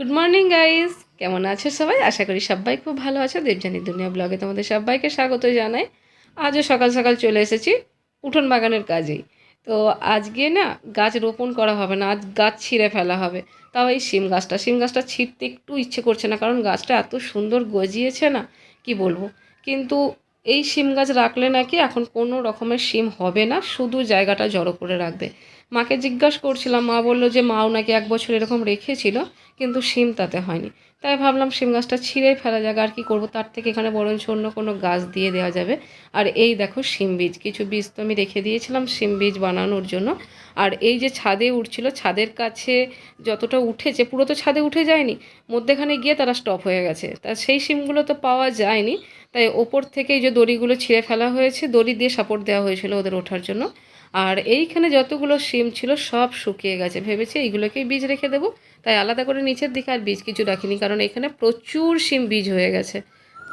Good morning guys কেমন আছো সবাই? আশা করি সবাই খুব ভালো আছো। দেবজানি দুনিয়া ব্লগে তোমাদের সবাইকে স্বাগত জানাই। আজও সকাল সকাল চলে এসেছি উঠোন বাগানের কাজেই। তো আজকে না গাছ রোপণ করা হবে না, আজ গাছ ছিঁড়ে ফেলা হবে। তাও এই শিম গাছটা শিম গাছটা ছিঁড়তে একটু ইচ্ছে করছে না, কারণ গাছটা এত সুন্দর গজিয়েছে না, কি বলব? কিন্তু এই শিম গাছ রাখলে নাকি এখন কোনো রকমের শিম হবে না, শুধু জায়গাটা জড়ো করে রাখবে। মাকে জিজ্ঞাসা করছিলাম, মা বলল যে মাও নাকি এক বছর এরকম রেখেছিল, কিন্তু শিম তাতে হয়নি। তাই ভাবলাম সিম গাছটা ছিঁড়েই ফেলা যাক, আর কি করব? তার থেকে এখানে বরঞ্চ অন্য কোনো গাছ দিয়ে দেওয়া যাবে। আর এই দেখো শিম বীজ, কিছু বীজ তো আমি রেখে দিয়েছিলাম শিম বীজ বানানোর জন্য। আর এই যে ছাদে উঠছিল, ছাদের কাছে যতটা উঠেছে, পুরো তো ছাদে উঠে যায়নি, মধ্যেখানে গিয়ে তারা স্টপ হয়ে গেছে। তা সেই শিমগুলো তো পাওয়া যায়নি, তাই ওপর থেকে এই যে দড়িগুলো ছিঁড়ে ফেলা হয়েছে, দড়ি দিয়ে সাপোর্ট দেওয়া হয়েছিল ওদের ওঠার জন্য। আর এইখানে যতগুলো শিম ছিল সব শুকিয়ে গেছে। ভেবেছি এইগুলোকেই বীজ রেখে দেবো। তাই আলাদা করে নিচের দিকে আর বীজ কিছু রাখিনি, কারণ এখানে প্রচুর শিম বীজ হয়ে গেছে।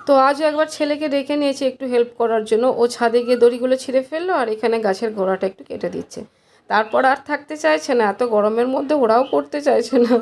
তো আজও একবার ছেলেকে ডেকে নিয়েছি একটু হেল্প করার জন্য। ও ছাদে গিয়ে দড়িগুলো ছিঁড়ে ফেলল আর এখানে গাছের গোড়াটা একটু কেটে দিচ্ছে। তারপর আর থাকতে চাইছে না, এত গরমের মধ্যে ওরাও করতে চাইছে না।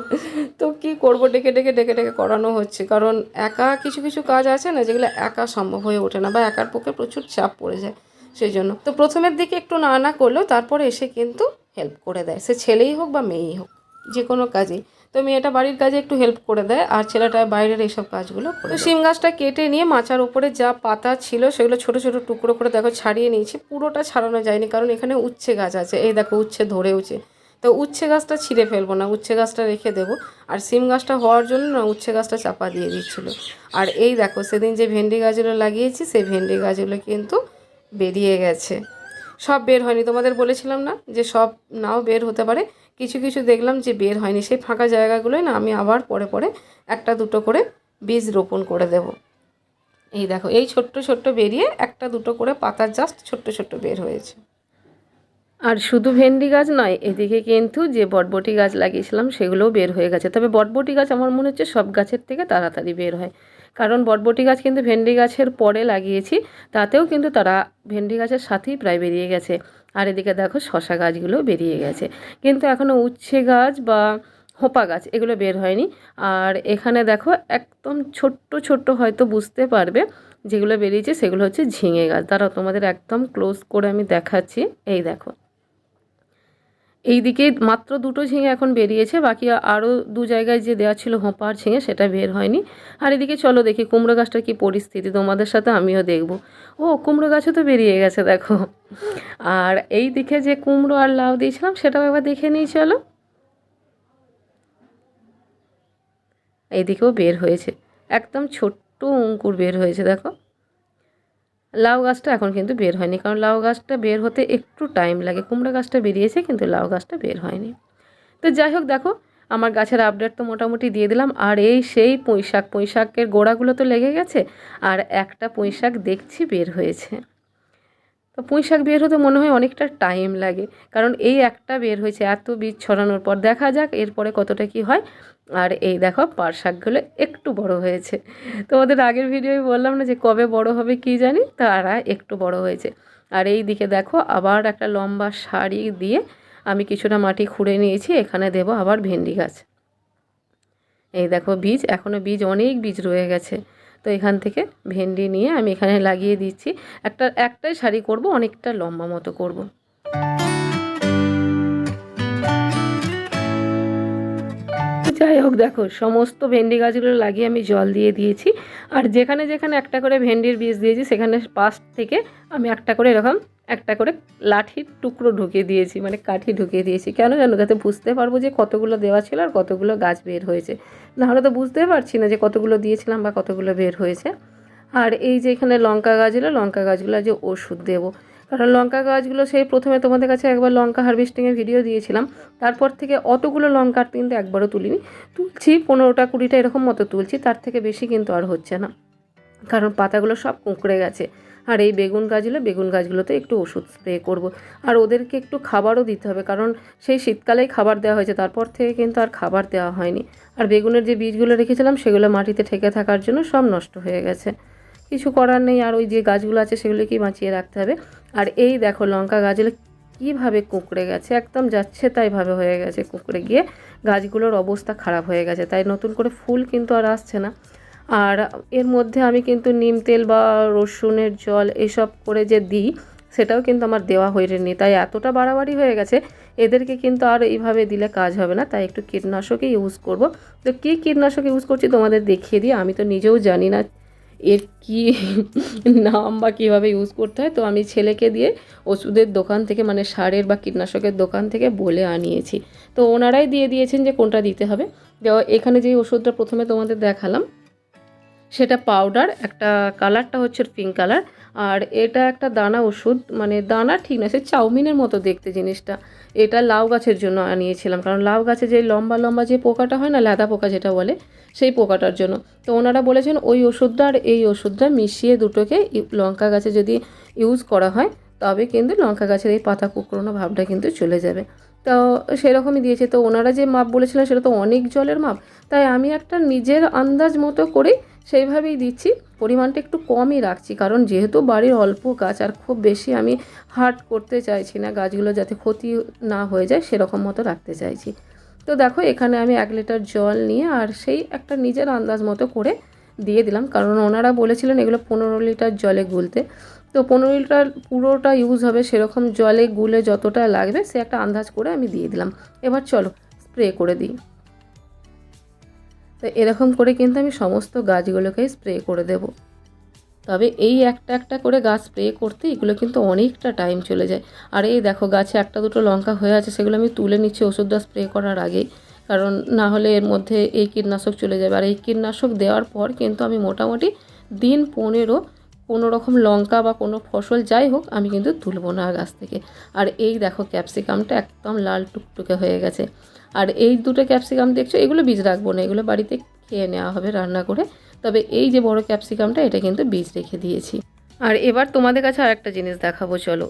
তো কি করব, ডেকে ডেকে ডেকে ডেকে করানো হচ্ছে। কারণ একা কিছু কিছু কাজ আছে না, যেগুলো একা সম্ভব হয়ে ওঠে না বা একার পক্ষে প্রচুর চাপ পড়ে যায়। সেই জন্য তো প্রথমের দিকে একটু না না করলেও তারপরে এসে কিন্তু হেল্প করে দেয়। সে ছেলেই হোক বা মেয়েই হোক যে কোনো কাজেই। তো মেয়েটা বাড়ির কাজে একটু হেল্প করে দেয় আর ছেলেটা বাইরের এইসব কাজগুলো তো শিম গাছটা কেটে নিয়ে মাচার উপরে যা পাতা ছিল সেগুলো ছোট ছোট টুকরো করে দেখো ছাড়িয়ে নিয়েছি। পুরোটা ছাড়ানো যায়নি কারণ এখানে উচ্ছে গাছ আছে। এই দেখো উচ্ছে ধরে ধরেওছে তো উচ্ছে গাছটা ছিঁড়ে ফেলব না উচ্ছে গাছটা রেখে দেবো। আর সিম গাছটা হওয়ার জন্য না উচ্ছে গাছটা চাপা দিয়ে দিচ্ছিল। আর এই দেখো সেদিন যে ভেন্ডি গাছগুলো লাগিয়েছি সেই ভেন্ডি গাছগুলো কিন্তু বেরিয়ে গেছে। সব বের হয়নি। তোমাদের বলেছিলাম না যে সব নাও বের হতে পারে। কিছু কিছু দেখলাম যে বের হয়নি। সেই ফাঁকা জায়গাগুলোই না আমি আবার পরে পরে একটা দুটো করে বীজ রোপণ করে দেব। এই দেখো, এই ছোট্ট ছোট্ট বেরিয়ে একটা দুটো করে পাতা জাস্ট ছোট্ট ছোট্ট বের হয়েছে। আর শুধু ভেন্ডি গাছ নয়, এদিকে কিন্তু যে বটবটি গাছ লাগিয়েছিলাম সেগুলোও বের হয়ে গেছে। তবে বটবটি গাছ আমার মনে হচ্ছে সব গাছের থেকে তাড়াতাড়ি বের হয়। কারণ বটবটি গাছ কিন্তু ভেন্ডি গাছের পরে লাগিয়েছি, তাতেও কিন্তু তারা ভেন্ডি গাছের সাথেই প্রায় বেরিয়ে গেছে। আর এদিকে দেখো শশা গাছগুলো বেরিয়ে গেছে। কিন্তু এখনও উচ্ছে গাছ বা হোপা গাছ এগুলো বের হয়নি। আর এখানে দেখো একদম ছোট্ট ছোট্ট হয়তো বুঝতে পারবে যেগুলো বেরিয়েছে সেগুলো হচ্ছে ঝিঙে গাছ। তারা তোমাদের একদম ক্লোজ করে আমি দেখাচ্ছি। এই দেখো। এই দিকে মাত্র দুটো ঝিঙে এখন বেরিয়েছে, বাকি আরও দু জায়গায় যে দেওয়া ছিল হোঁপার ঝিঙে সেটা বের হয়নি। আর এদিকে চলো দেখি কুমড়ো গাছটার কী পরিস্থিতি, তোমাদের সাথে আমিও দেখব। ও, কুমড়ো গাছও তো বেরিয়ে গেছে, দেখো। আর এই দিকে যে কুমড়ো আর লাউ দিয়েছিলাম সেটাও একবার দেখে নিই, চলো। এইদিকেও বের হয়েছে, একদম ছোট্ট অঙ্কুর বের হয়েছে, দেখো। লাউ গাছটা এখন কিন্তু বের হয়নি, কারণ লাউ গাছটা বের হতে একটু টাইম লাগে। কুমড়ো গাছটা বেরিয়েছে, কিন্তু লাউ গাছটা বের হয়নি। তো যাই হোক, দেখো, আমার গাছের আপডেট তো মোটামুটি দিয়ে দিলাম। আর এই সেই পুঁই শাক পুঁই শাকের গোড়াগুলো তো লেগে গেছে, আর একটা পুঁই শাক দেখছি বের হয়েছে। তো পুঁই শাক বের হতে মনে হয় অনেকটা টাইম লাগে, কারণ এই একটা বের হয়েছে, এত বীজ ছড়ানোর পর। দেখা যাক এরপরে কতটা কি হয়। আর এই দেখো পার শাকগুলো একটু বড় হয়েছে। তোমাদের আগের ভিডিওয় বললাম না যে কবে বড় হবে কি জানি? তারা একটু বড় হয়েছে। আর এই দিকে দেখো, আবার একটা লম্বা শাড়ি দিয়ে আমি কিছুটা মাটি খুঁড়ে নিয়েছি, এখানে দেব আবার ভেন্ডি গাছ। এই দেখো বীজ এখনও বীজ অনেক বীজ রয়ে গেছে। তো এখান থেকে ভেন্ডি নিয়ে আমি এখানে লাগিয়ে দিচ্ছি। একটা, একটাই শাড়ি করব, অনেকটা লম্বা মতো করব। যাই হোক, দেখো, সমস্ত ভেন্ডি গাছগুলো লাগিয়ে আমি জল দিয়ে দিয়েছি। আর যেখানে যেখানে একটা করে ভেন্ডির বীজ দিয়েছি, সেখানে পাশ থেকে আমি একটা করে এরকম একটা করে লাঠির টুকরো ঢুকিয়ে দিয়েছি মানে কাঠি ঢুকিয়ে দিয়েছি। কেন জানো? যাতে বুঝতে পারব যে কতগুলো দেওয়া ছিল আর কতগুলো গাছ বের হয়েছে। নাহলে তো বুঝতে পারছি না যে কতগুলো দিয়েছিলাম বা কতগুলো বের হয়েছে। আর এই যে এখানে লঙ্কা গাছগুলো লঙ্কা গাছগুলো যে ওষুধ দেবো। কারণ লঙ্কা গাছগুলো সেই প্রথমে তোমাদের কাছে একবার লঙ্কা হারভেস্টিংয়ের ভিডিও দিয়েছিলাম। তারপর থেকে অতগুলো লঙ্কার কিন্তু একবারও তুলিনি। তুলছি, পনেরোটা কুড়িটা এরকম মতো তুলছি, তার থেকে বেশি কিন্তু আর হচ্ছে না। কারণ পাতাগুলো সব কুঁকড়ে গেছে। আর এই বেগুন গাছগুলো, বেগুন গাছগুলোতে একটু ওষুধ স্প্রে করব। আর ওদেরকে একটু খাবারও দিতে হবে, কারণ সেই শীতকালেই খাবার দেওয়া হয়েছে, তারপর থেকে কিন্তু আর খাবার দেওয়া হয়নি। আর বেগুনের যে বীজগুলো রেখেছিলাম, সেগুলো মাটিতে ঠেকে থাকার জন্য সব নষ্ট হয়ে গেছে। কিছু করার নেই, আর ওই যে গাছগুলো আছে, সেগুলোকেই বাঁচিয়ে রাখতে হবে। আর এই দেখো লঙ্কা গাছগুলো কীভাবে কুঁকড়ে গেছে, একদম যাচ্ছে তাইভাবে হয়ে গেছে কুঁকড়ে গিয়ে। গাছগুলোর অবস্থা খারাপ হয়ে গেছে, তাই নতুন করে ফুল কিন্তু আর আসছে না। আর এর মধ্যে আমি কিন্তু নিম তেল বা রসুনের জল এসব করে যে দিই, সেটাও কিন্তু আমার দেওয়া হয়নি। তাই এতটা বাড়াবাড়ি হয়ে গেছে, এদেরকে কিন্তু আর এইভাবে দিলে কাজ হবে না। তাই একটু কীটনাশকই ইউজ করব। তো কী কীটনাশক ইউজ করছি তোমাদের দেখিয়ে দিই, আমি তো নিজেও জানি না এর কি নাম বা কীভাবে ইউজ করতে হয়, তো আমি ছেলেকে দিয়ে ওষুধের দোকান থেকে মানে সারের বা কীটনাশকের দোকান থেকে বলে আনিয়েছি। তো ওনারাই দিয়ে দিয়েছেন যে কোনটা দিতে হবে। এখানে যে ওষুধটা প্রথমে তোমাদের দেখালাম সেটা পাউডার একটা কালারটা হচ্ছে পিঙ্ক কালার আর এটা একটা দানা ওষুধ মানে দানা ঠিক না সে চাউমিনের মতো দেখতে জিনিসটা। এটা লাউ গাছের জন্য আনিয়েছিলাম, কারণ লাউ গাছে যে লম্বা লম্বা যে পোকাটা হয় না লেদা পোকা যেটা বলে, সেই পোকাটার জন্য। তো ওনারা বলেছেন, ওই ওষুধটা আর এই ওষুধটা মিশিয়ে দুটোকে লঙ্কা গাছে যদি ইউজ করা হয়, তবে কিন্তু লঙ্কা গাছের এই পাতা কুকড়োনো ভাবটা কিন্তু চলে যাবে। তো সেরকমই দিয়েছে। তো ওনারা যে মাপ বলেছিলেন, সেটা তো অনেক জলের মাপ। তাই আমি একটা নিজের আন্দাজ মতো করে সেইভাবেই দিচ্ছি। পরিমাণটা একটু কমই রাখছি, কারণ যেহেতু বাড়ির অল্প গাছ, আর খুব বেশি আমি হার্ট করতে চাইছি না গাছগুলো যাতে ক্ষতি না হয়ে যায়, সেরকম মতো রাখতে চাইছি। তো দেখো, এখানে আমি এক লিটার জল নিয়ে আর সেই একটা নিজের আন্দাজ মতো করে দিয়ে দিলাম, কারণ ওনারা বলেছিলেন এগুলো পনেরো লিটার জলে গুলতে। তো পনেরো লিটার পুরোটা ইউজ হবে সেরকম জলে গুলে যতটা লাগবে, সে একটা আন্দাজ করে আমি দিয়ে দিলাম। এবার চলো স্প্রে করে দিই। তো এরকম করে কিন্তু আমি সমস্ত গাছগুলোকে স্প্রে করে দেব। তবে এই একটা একটা করে গাছ স্প্রে করতে এগুলো কিন্তু অনেকটা টাইম চলে যায়। আর এই দেখো গাছে একটা দুটো লঙ্কা হয়ে আছে, সেগুলো আমি তুলে নিচ্ছি ওষুধটা স্প্রে করার আগেই কারণ না হলে এর মধ্যে এই কীটনাশক চলে যাবে। আর এই কীটনাশক দেওয়ার পর কিন্তু আমি মোটামুটি দিন পনেরো কোনো রকম লঙ্কা বা কোনো ফসল যাই হোক, আমি কিন্তু তুলব না গাছ থেকে। আর এই দেখো ক্যাপসিকামটা একদম লাল টুকটুকে হয়ে গেছে। আর এই দুটো ক্যাপসিকাম দেখছ, এগুলো বীজ রাখব না, এগুলো বাড়িতে খেয়ে নেওয়া হবে রান্না করে। তবে এই যে বড় ক্যাপসিকামটা, এটা কিন্তু বীজ রেখে দিয়েছি। আর এবার তোমাদের কাছে আর একটা জিনিস দেখাবো, চলো।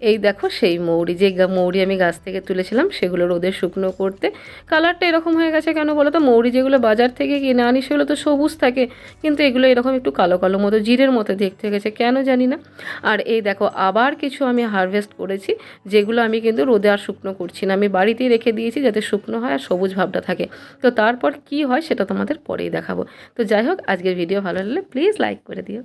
এই দেখো সেই মৌরি, যে মৌরি আমি গাছ থেকে তুলেছিলাম, সেগুলো রোদে শুকনো করতে। কালারটা এরকম হয়ে গেছে কেন বলো তো? মৌরি যেগুলো বাজার থেকে কিনে আনি, সেগুলো তো সবুজ থাকে, কিন্তু এগুলো এরকম একটু কালো কালো মতো, জিরের মতো দেখতে গেছে, কেন জানি না। আর এই দেখো, আবার কিছু আমি হারভেস্ট করেছি, যেগুলো আমি কিন্তু রোদে আর শুকনো করছি না। আমি বাড়িতেই রেখে দিয়েছি যাতে শুকনো হয় আর সবুজ ভাবটা থাকে। তো তারপর কি হয় সেটা তোমাদের পরেই দেখাবো। তো যাই হোক, আজকের ভিডিও ভালো লাগলে প্লিজ লাইক করে দিও।